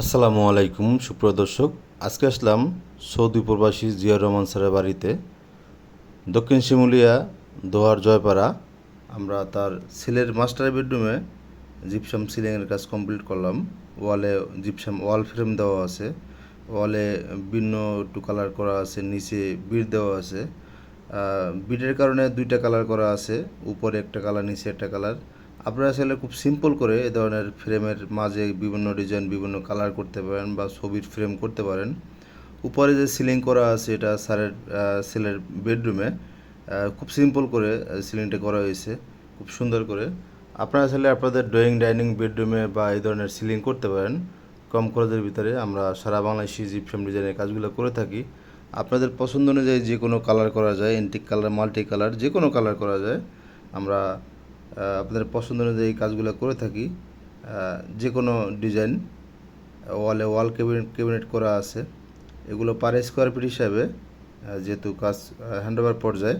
আসসালামু আলাইকুম, সুপ্রিয় দর্শক। আজকে আসলাম সৌদি প্রবাসী জিয়া রহমান স্যারের বাড়িতে। দক্ষিণ শিমুলিয়া দোয়ার জয়পাড়া। আমরা তার ছেলের মাস্টার বেডরুমে জিপসাম সিলিংয়ের কাজ কমপ্লিট করলাম। ওয়ালে জিপসাম ওয়াল ফ্রেম দেওয়া আছে। ওয়ালে ভিন্ন একটু কালার করা আছে, নিচে বিট দেওয়া আছে। বিটের কারণে দুইটা কালার করা আছে। উপরে একটা কালার, নিচে একটা কালার। আপনারা চাইলে খুব সিম্পল করে এ ধরনের ফ্রেমের মাঝে বিভিন্ন ডিজাইন বিভিন্ন কালার করতে পারেন বা ছবির ফ্রেম করতে পারেন। উপরে যে সিলিং করা আছে, এটা স্যারের ছেলের বেডরুমে খুব সিম্পল করে সিলিংটা করা হয়েছে, খুব সুন্দর করে। আপনারা চাইলে আপনাদের ড্রয়িং ডাইনিং বেডরুমে বা এই ধরনের সিলিং করতে পারেন। কম খরচের ভিতরে আমরা সারা বাংলাদেশি ফ্রেম ডিজাইনের কাজগুলো করে থাকি, আপনাদের পছন্দ অনুযায়ী যে কোনো কালার করা যায় এন্টিক কালার মাল্টি কালার যে কোনো কালার করা যায়, আমরা আপনাদের পছন্দ অনুযায়ী কাজগুলো করে থাকি। যে কোনো ডিজাইন, ওয়ালে ওয়াল ক্যাবিনেট ক্যাবিনেট করা আছে। এগুলো পার স্কোয়ার ফিট হিসাবে যেহেতু কাজ হ্যান্ডওভার পর্যায়ে।